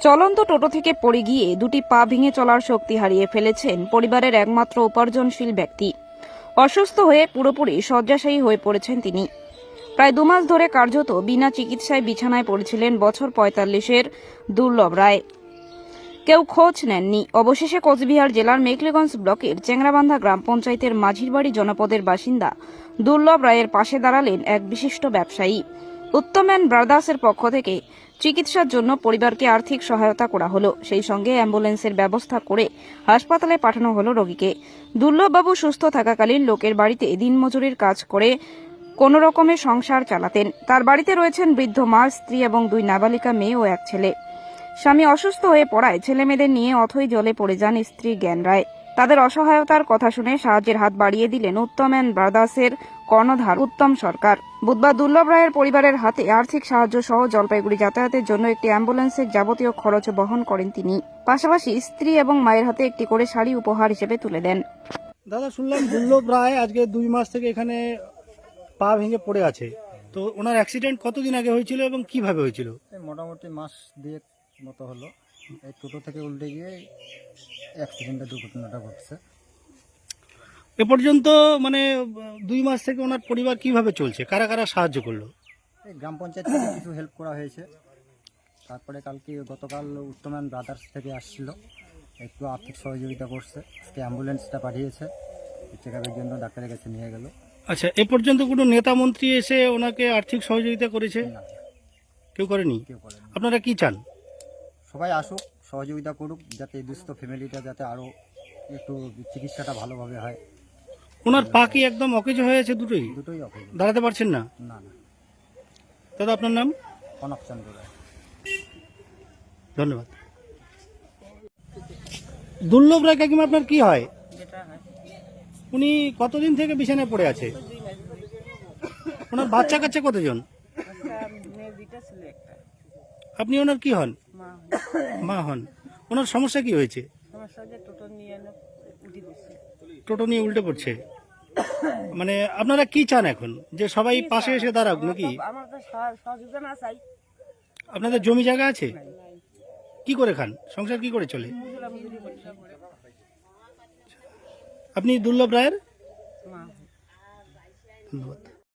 চলন্ত টোটো থেকে পড়ে গিয়ে দুটি পা ভেঙে চলার শক্তি হারিয়ে ফেলেছেন পরিবারের একমাত্র উপার্জনশীল ব্যক্তি। অসুস্থ হয়ে পুরোপুরি শয্যাশায়ী হয়ে পড়েছেন তিনি। প্রায় দুমাস ধরে কার্যত বিনা চিকিৎসায় বিছানায় পড়েছিলেন বছর পঁয়তাল্লিশের দুর্লভ রায়। কেউ খোঁজ নেননি। অবশেষে কোচবিহার জেলার মেকলিগঞ্জ ব্লকের চেংরাবান্ধা গ্রাম পঞ্চায়েতের মাঝিরবাড়ি জনপদের বাসিন্দা দুর্লভ রায়ের পাশে দাঁড়ালেন এক বিশিষ্ট ব্যবসায়ী। উত্তম ব্রাদার্সের পক্ষ থেকে চিকিৎসার জন্য পরিবারকে আর্থিক সহায়তা করা হলো। সেই সঙ্গে অ্যাম্বুলেন্সের ব্যবস্থা করে হাসপাতালে পাঠানো হলো রোগীকে। দুর্লভবাবু সুস্থ থাকাকালীন লোকের বাড়িতে দিনমজুরির কাজ করে কোনো রকমে সংসার চালাতেন। তার বাড়িতে রয়েছেন বৃদ্ধ মা, স্ত্রী এবং দুই নাবালিকা মেয়ে ও এক ছেলে। স্বামী অসুস্থ হয়ে পড়ায় ছেলেমেয়েদের নিয়ে অথই জলে পড়ে যান স্ত্রী জ্ঞান রায় তাদের অসহায়তার কথা শুনে সাহায্যের হাত বাড়িয়ে দিলেন উত্তম অ্যান্ড ব্রাদার্সের কর্ণধার উত্তম সরকার। বুধবার দুর্লভ রায়ের পরিবারের হাতে আর্থিক সাহায্য সহ জলপাইগুড়ি যাতায়াতের জন্য একটি অ্যাম্বুলেন্সের যাবতীয় খরচ বহন করেন তিনি। পাশাপাশি স্ত্রী এবং মায়ের হাতে একটি করে শাড়ি উপহার হিসেবে তুলে দেন। দাদা শুনলাম দুর্লভ রায় আজকে দুই মাস থেকে এখানে পা ভেঙে পড়ে আছে। তো ওনার অ্যাক্সিডেন্ট কতদিন আগে হয়েছিল এবং কীভাবে হয়েছিল? মোটামুটি মাস দিয়ে মতো হলো। এই টোটো থেকে উল্টে গিয়ে অ্যাক্সিডেন্টটা দুর্ঘটনাটা ঘটছে। এ পর্যন্ত মানে দুই মাস থেকে ওনার পরিবার কীভাবে চলছে? কারা কারা সাহায্য করল? এই গ্রাম পঞ্চায়েত থেকে কিছু হেল্প করা হয়েছে। তারপরে কালকে গতকাল উত্তমান ব্রাদার্স থেকে আসছিল। একটু আর্থিক সহযোগিতা করছে। আজকে অ্যাম্বুলেন্সটা পাঠিয়েছে। চেক আপের জন্য ডাক্তারের কাছে নিয়ে গেল। আচ্ছা এ পর্যন্ত কোনো নেতা মন্ত্রী এসে ওনাকে আর্থিক সহযোগিতা করেছে? কেউ করেনি। আপনারা কি চান? সবাই আসুক সহযোগিতা করুক যাতে এই দুস্থ ফ্যামিলিটা যাতে আরও একটু চিকিৎসাটা ভালোভাবে হয়। ওনার পা কি একদম অকেজ হয়ে আছে দুটোই? দুটোই অফিস দাঁড়াতে পারছেন না? না না। দাদা আপনার নাম? কনকচন্দ্র রায়। ধন্যবাদ। দুর্লভ রায় কাকিমা আপনার কি হয়? উনি কতদিন থেকে বিছানায় পড়ে আছে? ওনার বাচ্চা কাচ্চা কতজন? আপনি ওনার কি হন? মা হন। ওনার সমস্যা কি হয়েছে? টোটো নিয়ে উল্টে পড়ছে? মানে আপনারা কি চান এখন? যে সবাই পাশে এসে দাঁড়াক নাকি? আপনাদের জমি জায়গা আছে? কি করে খান? সংসার কি করে চলে? আপনি দুর্লভ রায়ের? ধন্যবাদ।